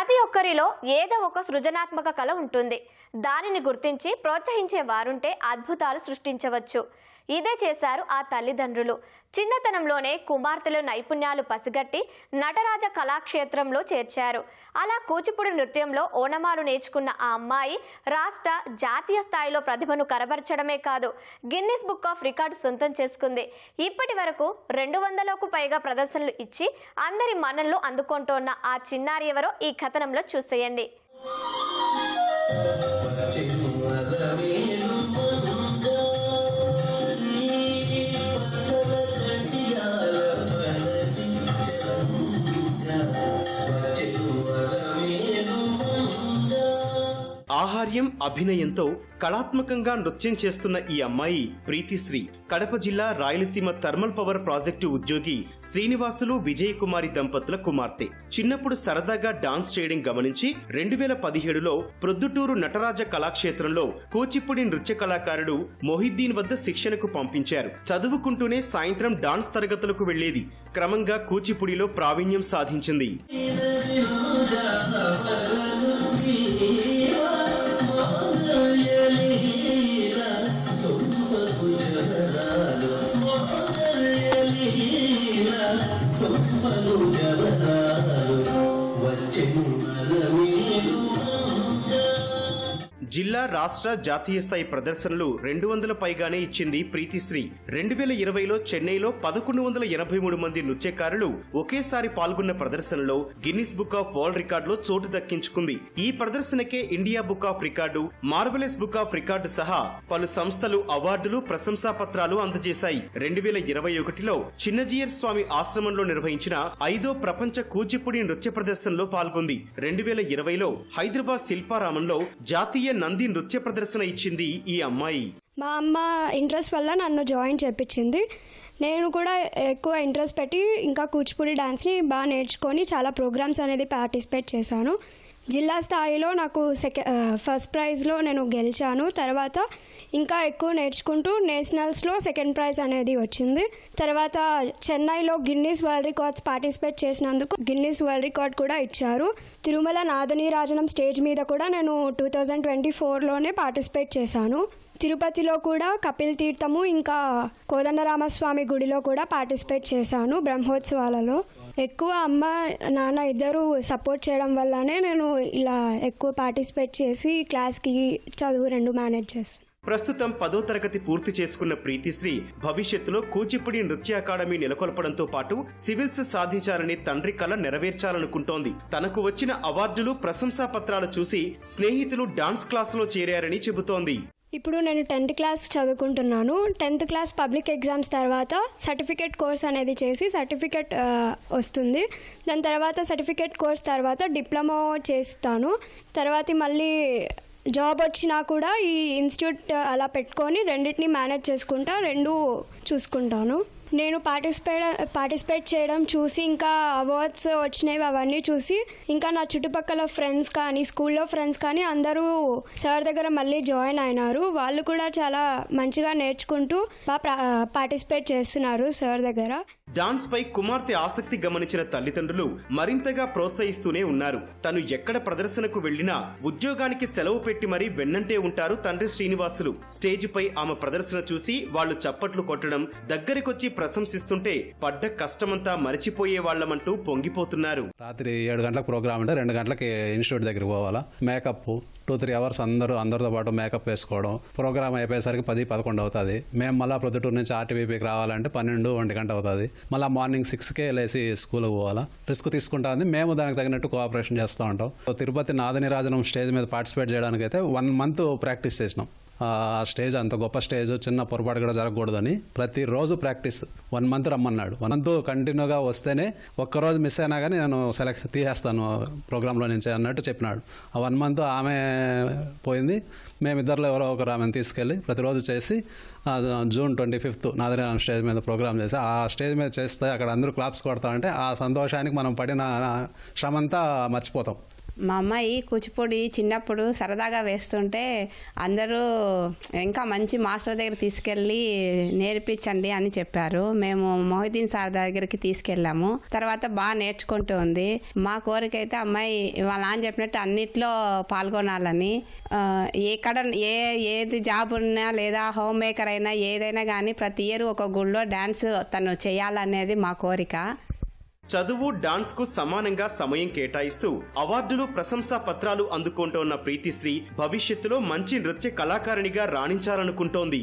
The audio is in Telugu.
ప్రతి ఒక్కరిలో ఏదో ఒక సృజనాత్మక కళ ఉంటుంది. దానిని గుర్తించి ప్రోత్సహించే వారుంటే అద్భుతాలు సృష్టించవచ్చు. ఇదే చేశారు ఆ తల్లిదండ్రులు. చిన్నతనంలోనే కుమార్తెలు నైపుణ్యాలు పసిగట్టి నటరాజ కళాక్షేత్రంలో చేర్చారు. అలా కూచిపూడి నృత్యంలో ఓనమాలు నేర్చుకున్న ఆ అమ్మాయి రాష్ట్ర జాతీయ స్థాయిలో ప్రతిభను కనబరచడమే కాదు గిన్నిస్ బుక్ ఆఫ్ రికార్డు సొంతం చేసుకుంది. ఇప్పటి వరకు రెండు వందలకు పైగా ప్రదర్శనలు ఇచ్చి అందరి మనల్లో అందుకుంటోన్న ఆ చిన్నారి ఎవరో ఈ కథనంలో చూసేయండి. ఆహార్యం అభినయంతో కళాత్మకంగా నృత్యం చేస్తున్న ఈ అమ్మాయి ప్రీతిశ్రీ. కడప జిల్లా రాయలసీమ థర్మల్ పవర్ ప్రాజెక్టు ఉద్యోగి శ్రీనివాసులు విజయకుమారి దంపతుల కుమార్తె. చిన్నప్పుడు సరదాగా డాన్స్ చేయడం గమనించి రెండు వేల పదిహేడులో ప్రొద్దుటూరు నటరాజ కళాక్షేత్రంలో కూచిపూడి నృత్య కళాకారుడు మొహిద్దీన్ వద్ద శిక్షణకు పంపించారు. చదువుకుంటూనే సాయంత్రం డాన్స్ తరగతులకు వెళ్ళేది క్రమంగా కూచిపూడిలో ప్రావీణ్యం సాధించింది. సంపలు జవరాలు వచ్చెను మలవు జిల్లా రాష్ట్ర జాతీయ స్థాయి ప్రదర్శనలు రెండు వందల పైగానే ఇచ్చింది ప్రీతిశ్రీ. రెండు వేల ఇరవైలో చెన్నైలో పదకొండు వందల ఎనభై మూడు మంది నృత్యకారులు ఒకేసారి పాల్గొన్న ప్రదర్శనలో గిన్నిస్ బుక్ ఆఫ్ వరల్డ్ రికార్డులో చోటు దక్కించుకుంది. ఈ ప్రదర్శనకే India book of record marvelous book of record సహా పలు సంస్థలు అవార్డులు ప్రశంసా పత్రాలు అందజేశాయి. రెండు వేల ఇరవై ఒకటిలో చిన్నజీయర్ స్వామి ఆశ్రమంలో నిర్వహించిన ఐదో ప్రపంచ కూచిపూడి నృత్య ప్రదర్శనలో పాల్గొంది. రెండు వేల ఇరవైలో హైదరాబాద్ శిల్పారామంలో జాతీయ నంది నృత్య ప్రదర్శన ఇచ్చింది ఈ అమ్మాయి. మా అమ్మ ఇంట్రెస్ట్ వల్ల నన్ను జాయిన్ చేపించింది. నేను కూడా ఎక్కువ ఇంట్రెస్ట్ పెట్టి ఇంకా కూచిపూడి డ్యాన్స్ని బాగా నేర్చుకొని చాలా ప్రోగ్రామ్స్ అనేది పార్టిసిపేట్ చేశాను. జిల్లా స్థాయిలో నాకు సెకండ్ ఫస్ట్ ప్రైజ్లో నేను గెలిచాను. తర్వాత ఇంకా ఎక్కువ నేర్చుకుంటూ నేషనల్స్లో సెకండ్ ప్రైజ్ అనేది వచ్చింది. తర్వాత చెన్నైలో గిన్నీస్ వరల్డ్ రికార్డ్స్ పార్టిసిపేట్ చేసినందుకు గిన్నీస్ వరల్డ్ రికార్డ్ కూడా ఇచ్చారు. తిరుమల నాదని రాజనం స్టేజ్ మీద కూడా నేను టూ థౌజండ్ ట్వంటీ ఫోర్లోనే పార్టిసిపేట్ చేశాను. తిరుపతిలో కూడా కపిల్ తీర్థము ఇంకా కోదండరామస్వామి గుడిలో కూడా పార్టిసిపేట్ చేశాను బ్రహ్మోత్సవాలలో. ఎక్కువ అమ్మ నాన్న ఇద్దరు సపోర్ట్ చేయడం వల్లనే నేను ఇలా ఎక్కువ పార్టిసిపేట్ చేసి క్లాస్కి చదువు రెండు మేనేజ్ చేస్తాను ప్రస్తుతం పదో తరగతి పూర్తి చేసుకున్న ప్రీతిశ్రీ భవిష్యత్తులో కూచిపూడి నృత్య అకాడమీ నెలకొల్పడంతో పాటు సివిల్స్ సాధించాలని తండ్రి కళ నెరవేర్చాలనుకుంటోంది. తనకు వచ్చిన అవార్డులు ప్రశంసా పత్రాలు చూసి స్నేహితులు డాన్స్ క్లాసులో చేరారని చెబుతోంది. ఇప్పుడు నేను టెన్త్ క్లాస్ చదువుకుంటున్నాను. టెన్త్ క్లాస్ పబ్లిక్ ఎగ్జామ్స్ తర్వాత సర్టిఫికేట్ కోర్స్ అనేది చేసి సర్టిఫికేట్ వస్తుంది. దాని తర్వాత సర్టిఫికేట్ కోర్స్ తర్వాత డిప్లొమా చేస్తాను. తర్వాత మళ్ళీ జాబ్ వచ్చినా కూడా ఈ ఇన్స్టిట్యూట్ అలా పెట్టుకొని రెండింటిని మేనేజ్ చేసుకుంటా రెండు చూసుకుంటాను. నేను పార్టిసిపేట్ పార్టిసిపేట్ చేయడం చూసి ఇంకా అవార్డ్స్ వచ్చినవి అవన్నీ చూసి ఇంకా నా చుట్టుపక్కల ఫ్రెండ్స్ కానీ స్కూల్లో ఫ్రెండ్స్ కానీ అందరూ సార్ దగ్గర మళ్ళీ జాయిన్ అయినారు. వాళ్ళు కూడా చాలా మంచిగా నేర్చుకుంటూ పార్టిసిపేట్ చేస్తున్నారు సార్ దగ్గర. డాన్స్ పై కుమార్తె ఆసక్తి గమనించిన తల్లిదండ్రులు మరింతగా ప్రోత్సహిస్తూనే ఉన్నారు. తను ఎక్కడ ప్రదర్శనకు వెళ్ళినా ఉద్యోగానికి సెలవు పెట్టి మరీ వెన్నంటే ఉంటారు తండ్రి శ్రీనివాసులు. స్టేజ్ పై ఆమె ప్రదర్శన చూసి వాళ్ళు చప్పట్లు కొట్టడం దగ్గరికొచ్చి ప్రశంసిస్తుంటే పడ్డ కష్టమంతా మరిచిపోయే వాళ్ళమంటూ పొంగిపోతున్నారు. రాత్రి ఏడు గంటలకు ప్రోగ్రామ్ అంటే రెండు గంటలకి ఇన్స్టిట్యూట్ దగ్గరికి పోవాలా. మేకప్ టూ త్రీ అవర్స్ అందరూ అందరితో పాటు మేకప్ వేసుకోవడం ప్రోగ్రామ్ అయిపోయేసరికి పది పదకొండు అవుతుంది. మేము మళ్ళీ ప్రొద్దుటూరు నుంచి ఆర్టీవీపీకి రావాలంటే పన్నెండు ఒంటి గంట అవుతుంది. మళ్ళీ మార్నింగ్ సిక్స్కే లేసి స్కూల్కి పోవాలా. రిస్క్ తీసుకుంటా ఉంది మేము దానికి తగినట్టు కోఆపరేషన్ చేస్తూ ఉంటాం. తిరుపతి నాదనిరాజనం స్టేజ్ మీద పార్టిసిపేట్ చేయడానికి అయితే వన్ మంత్ ప్రాక్టీస్ చేసినాం. ఆ స్టేజ్ అంత గొప్ప స్టేజ్ చిన్న పొరపాటు కూడా జరగకూడదని ప్రతిరోజు ప్రాక్టీస్. వన్ మంత్ రమ్మన్నాడు. వన్ మంత్ కంటిన్యూగా వస్తేనే ఒక్కరోజు మిస్ అయినా కానీ నేను సెలెక్ట్ తీసేస్తాను ప్రోగ్రాంలో నుంచి అన్నట్టు చెప్పినాడు. ఆ వన్ మంత్ ఆమె పోయింది. మేమిద్దరిలో ఎవరో ఒకరు ఆమెను తీసుకెళ్ళి ప్రతిరోజు చేసి జూన్ ట్వంటీ ఫిఫ్త్ నాదరినాం స్టేజ్ మీద ప్రోగ్రామ్ చేసి ఆ స్టేజ్ మీద చేస్తే అక్కడ అందరూ క్లాప్స్ కొడతా అంటే ఆ సంతోషానికి మనం పడిన శ్రమంతా మర్చిపోతాం. మా అమ్మాయి కూచిపూడి చిన్నప్పుడు సరదాగా వేస్తుంటే అందరూ ఇంకా మంచి మాస్టర్ దగ్గర తీసుకెళ్ళి నేర్పించండి అని చెప్పారు. మేము మొహిదీన్ సార్ దగ్గరికి తీసుకెళ్ళాము. తర్వాత బాగా నేర్చుకుంటూ ఉంది. మా కోరిక అయితే అమ్మాయి వాళ్ళ అని చెప్పినట్టు అన్నిట్లో పాల్గొనాలని. ఎక్కడ ఏ ఏది జాబ్ ఉన్నా లేదా హోమ్ మేకర్ అయినా ఏదైనా కానీ ప్రతి ఇయర్ ఒక గుళ్ళో డ్యాన్స్ తను చేయాలనేది మా కోరిక. చదువు డాన్స్కు సమానంగా సమయం కేటాయిస్తూ అవార్డులు ప్రశంసా పత్రాలు అందుకుంటోన్న ప్రీతిశ్రీ భవిష్యత్తులో మంచి నృత్య కళాకారిణిగా రాణించాలనుకుంటోంది.